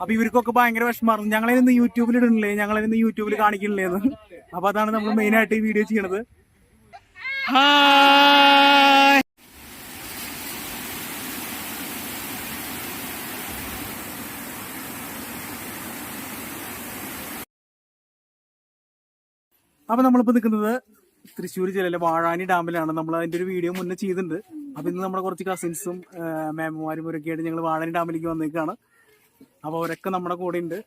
അപ്പൊ ഇവർക്കൊക്കെ ഭയങ്കര വിഷമായിരുന്നു ഞങ്ങളിന്ന് യൂട്യൂബിൽ ഇടുന്നില്ലേ? ഞങ്ങളിന്ന് യൂട്യൂബിൽ കാണിക്കണില്ലേന്ന് അപ്പൊ അതാണ് നമ്മൾ മെയിൻ ആയിട്ട് ഈ വീഡിയോ ചെയ്യണത്. അപ്പൊ നമ്മളിപ്പോ നിൽക്കുന്നത് തൃശ്ശൂർ ജില്ലയിലെ വാഴാനി ഡാമിലാണ്. നമ്മൾ അതിന്റെ ഒരു വീഡിയോ മുന്നേ ചെയ്തിട്ടുണ്ട്. അപ്പൊ ഇന്ന് നമ്മുടെ കുറച്ച് കസിൻസും മാമുമാരും ഒരൊക്കെയായിട്ട് ഞങ്ങൾ വാഴാനി ഡാമിലേക്ക് വന്നേക്കാണ്. അപ്പൊ അവരൊക്കെ നമ്മുടെ കൂടെ ഉണ്ട്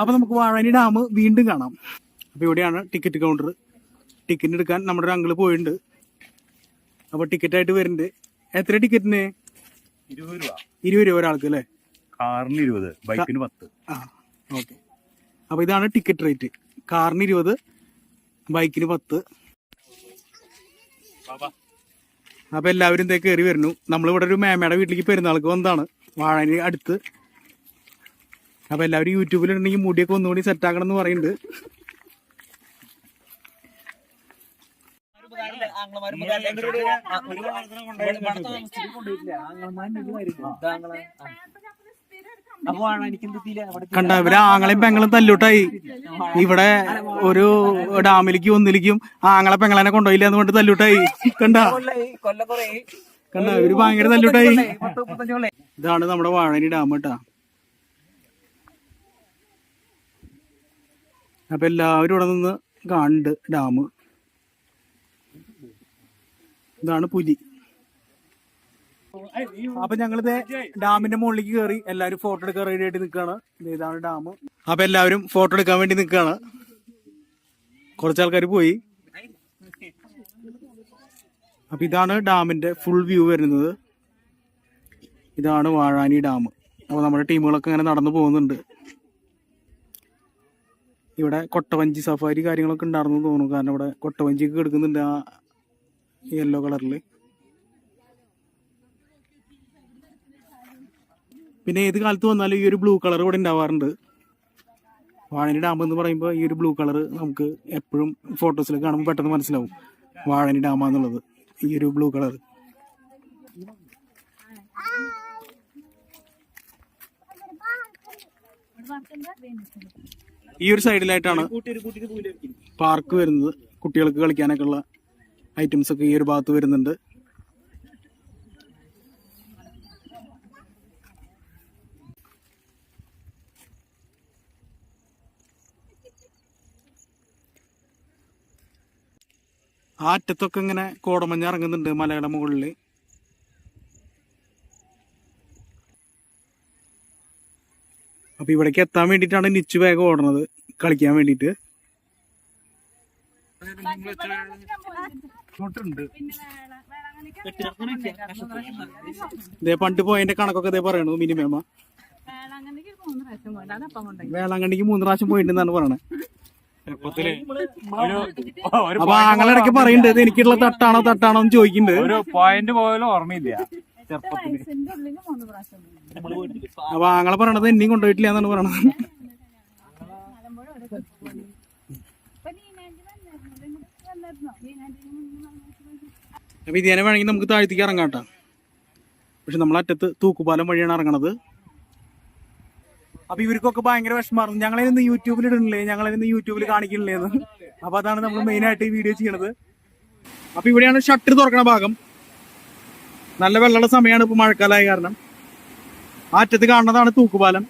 അപ്പൊ നമുക്ക് വാഴാനി ഡാം വീണ്ടും കാണാം. അപ്പൊ ഇവിടെയാണ് ടിക്കറ്റ് കൗണ്ടർ ടിക്കറ്റ് എടുക്കാൻ നമ്മുടെ ഒരു അങ്കിൾ പോയിട്ടുണ്ട്. അപ്പൊ ടിക്കറ്റ് ആയിട്ട് വരുന്നുണ്ട്. എത്ര ടിക്കറ്റിന് ഇരുപത് രൂപ. ഇരുപത് രൂപ ഒരാൾക്ക് അല്ലേ? കാറിന് ഇരുപത് ബൈക്കിന് പത്ത്. ആ ഓക്കെ. അപ്പൊ ഇതാണ് ടിക്കറ്റ് റേറ്റ് കാറിന് ഇരുപത് ബൈക്കിന് പത്ത്. അപ്പൊ എല്ലാവരും ഇതേ കയറി വരുന്നു. നമ്മളിവിടെ ഒരു മേമയുടെ വീട്ടിലേക്ക് പെരുന്നാൾക്ക് വന്നതാണ്. വാഴന് അടുത്ത്. അപ്പൊ എല്ലാവരും യൂട്യൂബിലുണ്ടെങ്കിൽ മുടിയൊക്കെ ഒന്നുകൂടി സെറ്റ് ആക്കണം എന്ന് പറയുന്നുണ്ട്. കണ്ട ഇവർ ആങ്ങളെയും പെങ്ങളും തല്ലൂട്ടായി ഇവിടെ ഒരു ഡാമിലേക്ക് ഒന്നിലേക്കും ആങ്ങളെ പെങ്ങളെ കൊണ്ടുപോയില്ല എന്ന് പറഞ്ഞിട്ട് തല്ലൂട്ടായി കണ്ട? കണ്ട ഇവർ ഭയങ്കര തല്ലൂട്ടായി ഇതാണ് നമ്മുടെ വാഴനി ഡാം കേട്ടാ. അപ്പൊ എല്ലാവരും ഇവിടെ നിന്ന് കാണുന്നുണ്ട് ഡാം. ഇതാണ് പുലി. അപ്പൊ ഞങ്ങളിത് ഡാമിന്റെ മുകളിലേക്ക് കയറി എല്ലാവരും ഫോട്ടോ എടുക്കാൻ റെഡി ആയിട്ട് നിൽക്കുകയാണ് ഇതാണ് ഡാം. അപ്പൊ എല്ലാവരും ഫോട്ടോ എടുക്കാൻ വേണ്ടി നിൽക്കുകയാണ് കുറച്ച് ആൾക്കാർ പോയി. അപ്പൊ ഇതാണ് ഡാമിന്റെ ഫുൾ വ്യൂ വരുന്നത്. ഇതാണ് വാഴാനി ഡാം. അപ്പൊ നമ്മുടെ ടീമുകളൊക്കെ ഇങ്ങനെ നടന്നു പോകുന്നുണ്ട്. ഇവിടെ കൊട്ടവഞ്ചി സഫാരി കാര്യങ്ങളൊക്കെ ഉണ്ടായിരുന്നു തോന്നുന്നു. കാരണം ഇവിടെ കൊട്ടവഞ്ചിയൊക്കെ എടുക്കുന്നുണ്ട് ആ യെല്ലോ കളറിൽ പിന്നെ ഏത് കാലത്ത് വന്നാലും ഈ ഒരു ബ്ലൂ കളർ ഇവിടെ ഉണ്ടാവാറുണ്ട്. വാഴനി ഡാം എന്ന് പറയുമ്പോൾ ഈ ഒരു ബ്ലൂ കളർ നമുക്ക് എപ്പോഴും ഫോട്ടോസിൽ കാണുമ്പോൾ പെട്ടെന്ന് മനസ്സിലാവും. വാഴനി ഡാമാന്നുള്ളത് ഈ ഒരു ബ്ലൂ കളർ ഈ ഒരു സൈഡിലായിട്ടാണ് പാർക്ക് വരുന്നത്. കുട്ടികൾക്ക് കളിക്കാനൊക്കെ ഉള്ള ഐറ്റംസ് ഒക്കെ ഈ ഒരു ഭാഗത്ത് വരുന്നുണ്ട്. ആ അറ്റത്തൊക്കെ ഇങ്ങനെ കോടമഞ്ഞ് ഇറങ്ങുന്നുണ്ട് മലയുടെ മുകളിൽ അപ്പൊ ഇവിടേക്ക് എത്താൻ വേണ്ടിയിട്ടാണ് നിച്ചു വേഗം ഓടണത് കളിക്കാൻ വേണ്ടിയിട്ട്. ഇതേ പണ്ട് പോയതിന്റെ കണക്കൊക്കെ ഇതേ പറയണു മിനിമേമ വേളാങ്കണ്ണിക്ക് മൂന്ന് പ്രാവശ്യം പോയിട്ടുണ്ടെന്നാണ് പറയണേ അപ്പൊ ആങ്ങളിടയ്ക്ക് പറയുന്നുണ്ട് ഇത് എനിക്കുള്ള തട്ടാണോ തട്ടാണോ എന്ന് ചോദിക്കുന്നുണ്ട് ഒരു പോയിന്റ് പോയാലും ഓർമ്മയില്ല ചെറുപ്പത്തിൽ അപ്പൊ ആങ്ങളെ പറയണത് എന്നെയും കൊണ്ടുപോയിട്ടില്ല എന്നാണ് പറയണത് അപ്പൊ ഇതിനെ വേണമെങ്കിൽ നമുക്ക് താഴ്ത്തിക്ക് ഇറങ്ങാം കേട്ടോ. പക്ഷെ നമ്മൾ അറ്റത്ത് തൂക്കുപാലം വഴിയാണ് ഇറങ്ങണത്. അപ്പൊ ഇവർക്കൊക്കെ ഭയങ്കര വിഷമായിരുന്നു ഞങ്ങളിന്ന് യൂട്യൂബിൽ ഇടുന്നില്ലേ? ഞങ്ങളിന്ന് യൂട്യൂബിൽ കാണിക്കണില്ലേന്ന് അപ്പൊ അതാണ് നമ്മൾ മെയിനായിട്ട് ഈ വീഡിയോ ചെയ്യണത്. അപ്പൊ ഇവിടെയാണ് ഷട്ടർ തുറക്കണ ഭാഗം. നല്ല വെള്ളമുള്ള സമയമാണ് ഇപ്പൊ മഴക്കാലമായ കാരണം. ആ അറ്റത്ത് കാണുന്നതാണ് തൂക്കുപാലം.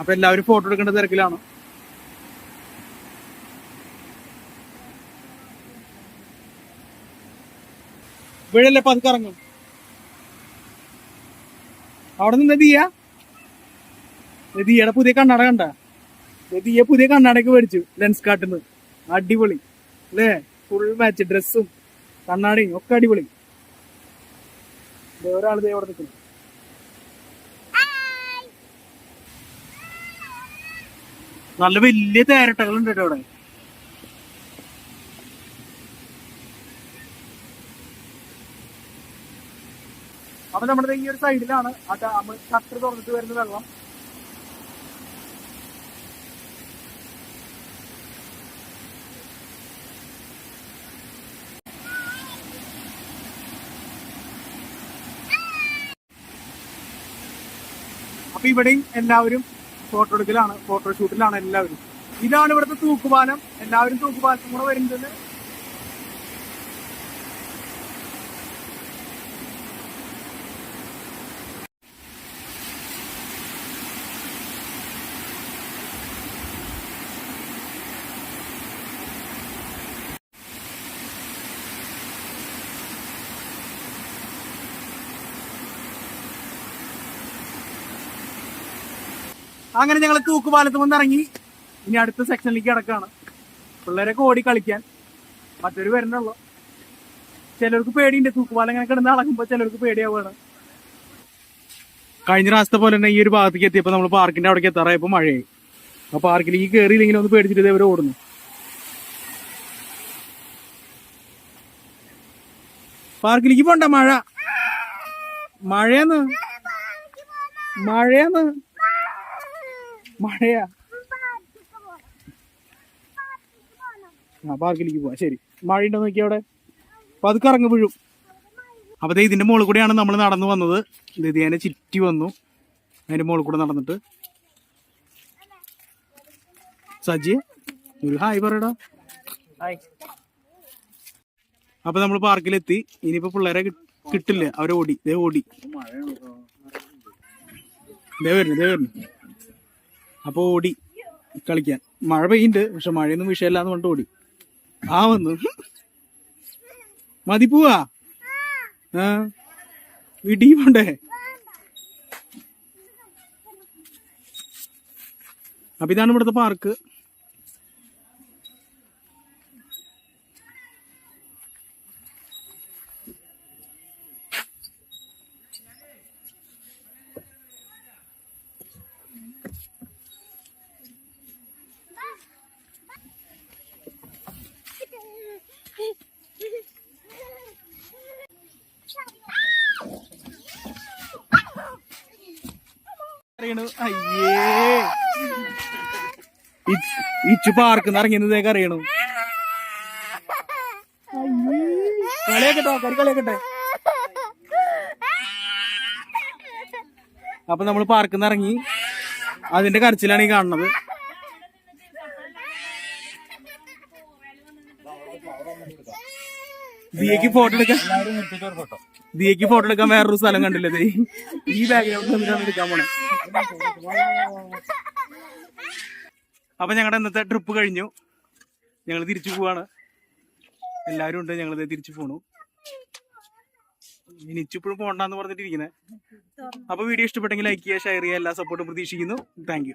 അപ്പൊ എല്ലാവരും ഫോട്ടോ എടുക്കേണ്ട തിരക്കിലാണ്. ഇവിടെയല്ലേ പതുക്കെ ഇറങ്ങും? അവിടെ നിന്ന് നദിയ? നദിയുടെ പുതിയ കണ്ണട കണ്ട? ദിയ പുതിയ കണ്ണടക്ക് മേടിച്ചു ലെൻസ് കാട്ടിന്ന്. അടിപൊളി അല്ലേ? ഫുൾ മാച്ച് ഡ്രസ്സും കണ്ണാടിയും ഒക്കെ അടിപൊളി. ഒരാൾ ദേ അവിടെ നിൽക്കുന്നു. നല്ല വലിയ തേരട്ടകളുണ്ട് കേട്ടോ അവിടെ. അപ്പൊ നമ്മുടെ ഈ ഒരു സൈഡിലാണ് ആ ഡാം ഷട്ടർ തുറന്നിട്ട് വരുന്ന വെള്ളം. അപ്പൊ ഇവിടെയും എല്ലാവരും ഫോട്ടോ എടുക്കലാണ് ഫോട്ടോഷൂട്ടിലാണ് എല്ലാവരും. ഇതാണ് ഇവിടുത്തെ തൂക്കുപാലം. എല്ലാവരും തൂക്കുപാലത്തും കൂടെ വരുന്നത്. അങ്ങനെ ഞങ്ങൾ തൂക്കുപാലത്ത് വന്ന് ഇറങ്ങി ഇനി അടുത്ത സെക്ഷനിലേക്ക് കിടക്കാണ്. പിള്ളേരൊക്കെ ഓടി കളിക്കാൻ. മറ്റൊരു വരണുള്ളൂ ചിലർക്ക് പേടിയുണ്ട്. തൂക്കുപാലം ഇങ്ങനെ കിടന്ന് അളക്കുമ്പോൾ ചിലർക്ക് പേടിയാവുകയാണ്. കഴിഞ്ഞ പ്രാവശ്യത്തെ പോലെ തന്നെ ഈ ഒരു ഭാഗത്തേക്ക് എത്തിയപ്പോൾ നമ്മൾ പാർക്കിന്റെ അവിടേക്ക് എത്താറായപ്പോൾ മഴയായി. അപ്പൊ പാർക്കിലേക്ക് കയറിയില്ലെങ്കിൽ ഒന്ന് പേടിച്ചിട്ട് ഇവർ ഓടുന്നു. പാർക്കിലേക്ക് പോണ്ട മഴ. മഴയെന്ന്. മഴയാന്ന്. മഴയാ. ആ പാർക്കിലേക്ക് പോവാ. ശരി. മഴയുണ്ടോ നോക്കിയാ അവിടെ? അപ്പൊ അത് കറങ്ങി വീഴും. അപ്പൊ ദേ ഇതിന്റെ മുകളിൽ കൂടെയാണ് നമ്മൾ നടന്നു വന്നത്. ഇത് ഇതിനെ ചുറ്റി വന്നു. അതിന്റെ മുകളിൽ കൂടെ നടന്നിട്ട്. സജി ഒരു ഹായ് പറയടാ. അപ്പൊ നമ്മൾ പാർക്കിലെത്തി. ഇനിയിപ്പോ പിള്ളേരെ കിട്ടില്ല. അവരെ ഓടി. ദേ ഓടി. ദേ വരുന്നു ദേ വരുന്നു. അപ്പൊ ഓടി കളിക്കാൻ. മഴ പെയ്യുന്നുണ്ട് പക്ഷെ മഴയൊന്നും വിഷയമില്ലാന്ന് പറഞ്ഞിട്ട് ഓടി. ആ വന്നു. മതി പോവാ. ആ. വീട്ടിൽ പോണ്ടേ? അപ്പൊ ഇതാണ് ഇവിടുത്തെ പാർക്ക്. അറിയണു അയ്യേ. ഇച്ചു പാർക്കിന്ന് ഇറങ്ങിയതേക്ക് അറിയണു കളിയാക്കട്ടെ ആൾക്കാർ കളിയാക്കട്ടെ. അപ്പൊ നമ്മൾ പാർക്കിന്ന് ഇറങ്ങി അതിന്റെ കരച്ചിലാണ് ഈ കാണുന്നത്. ദിയക്ക് ഫോട്ടോ എടുക്കാൻ ദിയക്ക് ഫോട്ടോ എടുക്കാൻ വേറൊരു സ്ഥലം കണ്ടില്ലേ ഈ ബാക്ക്ഗ്രൗണ്ട് നിന്നിട്ടാണ് എടുക്കാൻ പോണേ. അപ്പൊ ഞങ്ങളുടെ ഇന്നത്തെ ട്രിപ്പ് കഴിഞ്ഞു. ഞങ്ങൾ തിരിച്ചു പോവാണ്. എല്ലാവരും ഉണ്ട് ഞങ്ങൾ തിരിച്ചു പോണു. ഇനിച്ചിപ്പോഴും പോണ്ടെന്ന് പറഞ്ഞിട്ടിരിക്കുന്നത് അപ്പൊ വീഡിയോ ഇഷ്ടപ്പെട്ടെങ്കിൽ ലൈക്ക് ചെയ്യുക ഷെയർ ചെയ്യുക എല്ലാ സപ്പോർട്ടും പ്രതീക്ഷിക്കുന്നു. താങ്ക്